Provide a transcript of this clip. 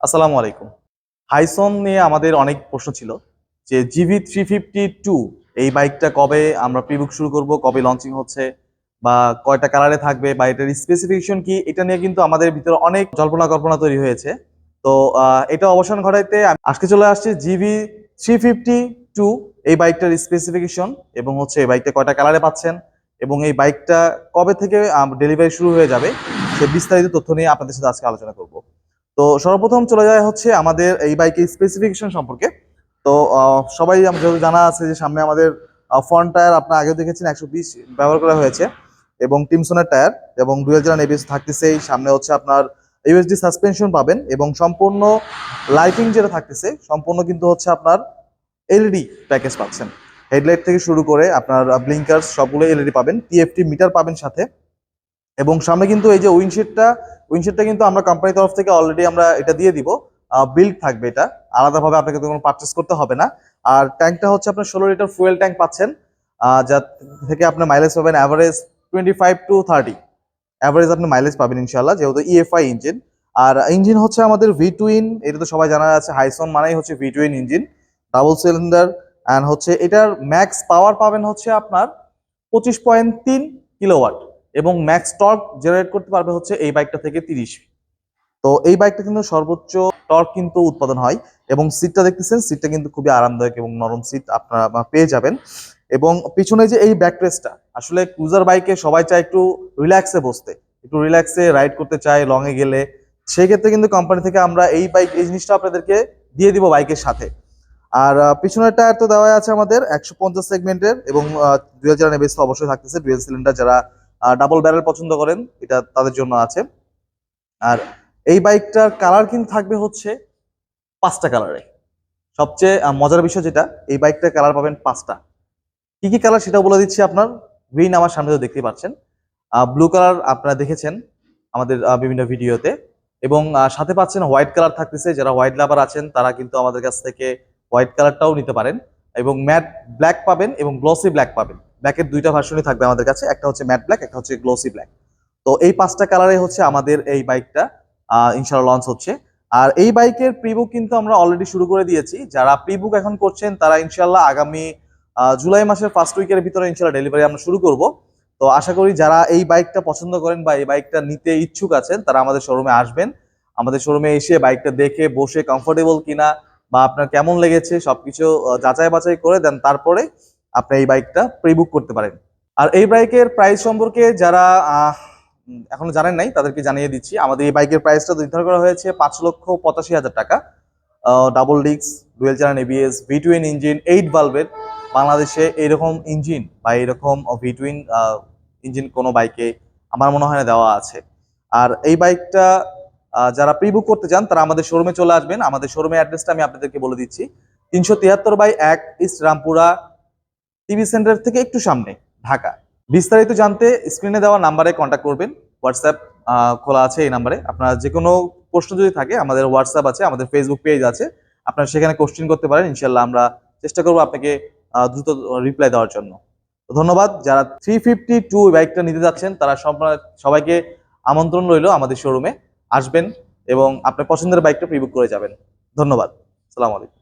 আসসালামু আলাইকুম। হাইসন নিয়ে আমাদের অনেক প্রশ্ন ছিল যে জিভি থ্রি ফিফটি টু, এই বাইকটা কবে আমরা প্রিবুক শুরু করব, কবে লঞ্চিং হচ্ছে, বা কয়টা কালারে থাকবে, বা এটার স্পেসিফিকেশন কি, এটা নিয়ে কিন্তু আমাদের ভিতরে অনেক জল্পনা কল্পনা তৈরি হয়েছে। তো এটা অবসান ঘটাইতে আজকে চলে আসছে জিভি থ্রি ফিফটি টু, এই বাইকটার স্পেসিফিকেশন এবং হচ্ছে এই বাইকটা কয়টা কালারে পাচ্ছেন, এবং এই বাইকটা কবে থেকে ডেলিভারি শুরু হয়ে যাবে, সে বিস্তারিত তথ্য নিয়ে আপনাদের সাথে আজকে আলোচনা করব। তো সর্বপ্রথম চলে যায় হচ্ছে আমাদের এই বাইকের স্পেসিফিকেশন সম্পর্কে। তো সবাই যত জানা আছে যে সামনে আমাদের ফ্রন্ট টায়ার আপনার আগেও দেখেছেন, একশো বিশ ব্যবহার করা হয়েছে। এবং টিমসনের টায়ার এবং ডুয়েল জানান এবিএস থাকতেছেই। সামনে হচ্ছে আপনার ইউএসডি সাসপেনশন পাবেন এবং সম্পূর্ণ লাইটিং যেটা থাকতেছে, সম্পূর্ণ কিন্তু হচ্ছে আপনার এলইডি প্যাকেজ পাচ্ছেন। হেডলাইট থেকে শুরু করে আপনার ব্লিঙ্কার্স সবগুলো এলইডি পাবেন। টিএফটি মিটার পাবেন সাথে। এবং সামনে কিন্তু এই যে উইন্ডশিটটা উইন্ডশিটটা কিন্তু আমরা কোম্পানির তরফ থেকে অলরেডি আমরা এটা দিয়ে দিব। বিল্ড থাকবে এটা। আলাদাভাবে আপনাকে কোনো পারচেস করতে হবে না। আর ট্যাঙ্কটা হচ্ছে আপনার ষোলো লিটার ফুয়েল ট্যাঙ্ক পাচ্ছেন। আহ, যা থেকে আপনার মাইলেজ পাবেন average twenty five to thirty average আপনি মাইলেজ পাবেন ইনশাল্লাহ যেহেতু ইএফআই ইঞ্জিন আর ইঞ্জিন হচ্ছে আমাদের ভি টুইন এটা তো সবাই জানা আছে হাইসন মানেই হচ্ছে V twin engine double cylinder and হচ্ছে এটার ম্যাক্স পাওয়ার পাবেন হচ্ছে আপনার পঁচিশ পয়েন্ট তিন কিলোওয়াট এবং ম্যাক্স টর্ক জেনারেট করতে পারবে হচ্ছে এই বাইকটা থেকে তিরিশ তো এই বাইকটা কিন্তু সর্বোচ্চ টর্ক কিন্তু উৎপাদন হয় এবং সিটটা দেখতেছেন, সিটটা কিন্তু খুবই আরামদায়ক এবং নরম সিট আপনারা পেয়ে যাবেন। এবং পিছনে যে এই ব্যাকট্রেসটা আসলে ক্রুজার বাইকে সবাই চায় একটু রিল্যাক্সে বসতে, একটু রিল্যাক্সে রাইড করতে চায় লং এ গেলে। সেক্ষেত্রে কিন্তু কোম্পানি থেকে আমরা এই বাইক এই জিনিসটা আপনাদেরকে দিয়ে দিব বাইকের সাথে। আর পিছনের টায়ার তো দেওয়া আছে আমাদের, একশো পঞ্চাশ সেগমেন্টের এবং দুই হাজার অবশ্যই থাকতেছে ডুয়েল সিলিন্ডার যারা ডাবল ব্যারেল পছন্দ করেন, এটা তাদের জন্য আছে। আর এই বাইকটার কালার কিন্তু থাকবে হচ্ছে পাঁচটা কালারে সবচেয়ে মজার বিষয় যেটা, এই বাইকটার কালার পাবেন পাঁচটা। কি কি কালার সেটা বলে দিচ্ছি আপনার গ্রিন আমার সামনে তো দেখতে পাচ্ছেন। ব্লু কালার আপনারা দেখেছেন আমাদের বিভিন্ন ভিডিওতে। এবং সাথে পাচ্ছেন হোয়াইট কালার থাকতেছে, যারা হোয়াইট লাভার আছেন, তারা কিন্তু আমাদের কাছ থেকে হোয়াইট কালারটাও নিতে পারেন। এবং ম্যাট ব্ল্যাক পাবেন এবং গ্লসি ব্ল্যাক পাবেন। ব্ল্যাকের দুইটা ভার্সনই থাকবে আমাদের কাছে, একটা হচ্ছে ম্যাট ব্ল্যাক, একটা হচ্ছে গ্লোসি ব্ল্যাক। তো এই পাঁচটা কালারে হচ্ছে আমাদের এই বাইকটা ইনশাল্লাহ লঞ্চ হচ্ছে। আর এই বাইকের প্রিবুক কিন্তু আমরা অলরেডি শুরু করে দিয়েছি। যারা প্রিবুক এখন করছেন, তারা ইনশাল্লাহ আগামী জুলাই মাসের ফার্স্ট উইকের ভিতরে ইনশাল্লাহ ডেলিভারি আমরা শুরু করব। তো আশা করি যারা এই বাইকটা পছন্দ করেন বা এই বাইকটা নিতে ইচ্ছুক আছেন, তারা আমাদের শোরুমে আসবেন। আমাদের শোরুমে এসে বাইকটা দেখে, বসে কমফোর্টেবল কিনা বা আপনার কেমন লেগেছে সবকিছু যাচাই বাছাই করে দেন, তারপরে আপনি এই বাইকটা প্রিবুক করতে পারেন। আর এই বাইকের প্রাইস সম্পর্কে যারা এখনও জানেন নাই, তাদেরকে জানিয়ে দিচ্ছি। আমাদের এই বাইকের প্রাইসটা নির্ধারণ করা হয়েছে পাঁচ লক্ষ পঁচাশি হাজার টাকা। ডাবল ডিক্স dual channel ABS V twin engine eight বাল্বের বাংলাদেশে এইরকম ইঞ্জিন বা এইরকম ভি টুইন ইঞ্জিন কোনো বাইকে আমার মনে হয় না দেওয়া আছে। আর এই বাইকটা যারা প্রি বুক করতে চান, তারা আমাদের শোরুমে চলে আসবেন। আমাদের শোরুমের অ্যাড্রেসটা আমি আপনাদেরকে বলে দিচ্ছি। তিনশো তিয়াত্তর বাই এক ইস্ট রামপুরা টিভি সেন্টার থেকে একটু সামনে, ঢাকা। বিস্তারিত জানতে স্ক্রিনে দেওয়া নাম্বারে কন্ট্যাক্ট করবেন। হোয়াটসঅ্যাপ খোলা আছে এই নাম্বারে আপনার যে কোনো প্রশ্ন যদি থাকে, আমাদের হোয়াটসঅ্যাপ আছে, আমাদের ফেসবুক পেজ আছে। আপনারা সেখানে কোশ্চেন করতে পারেন ইনশাল্লাহ আমরা চেষ্টা করব আপনাকে দ্রুত রিপ্লাই দেওয়ার জন্য। ধন্যবাদ। যারা থ্রি ফিফটি টু বাইকটা নিতে যাচ্ছেন, তারা সব- সবাইকে আমন্ত্রণ রইল আমাদের শোরুমে আসবেন এবং আপনার পছন্দের বাইকটা প্রিবুক করে যাবেন। ধন্যবাদ। সালাম আলাইকুম।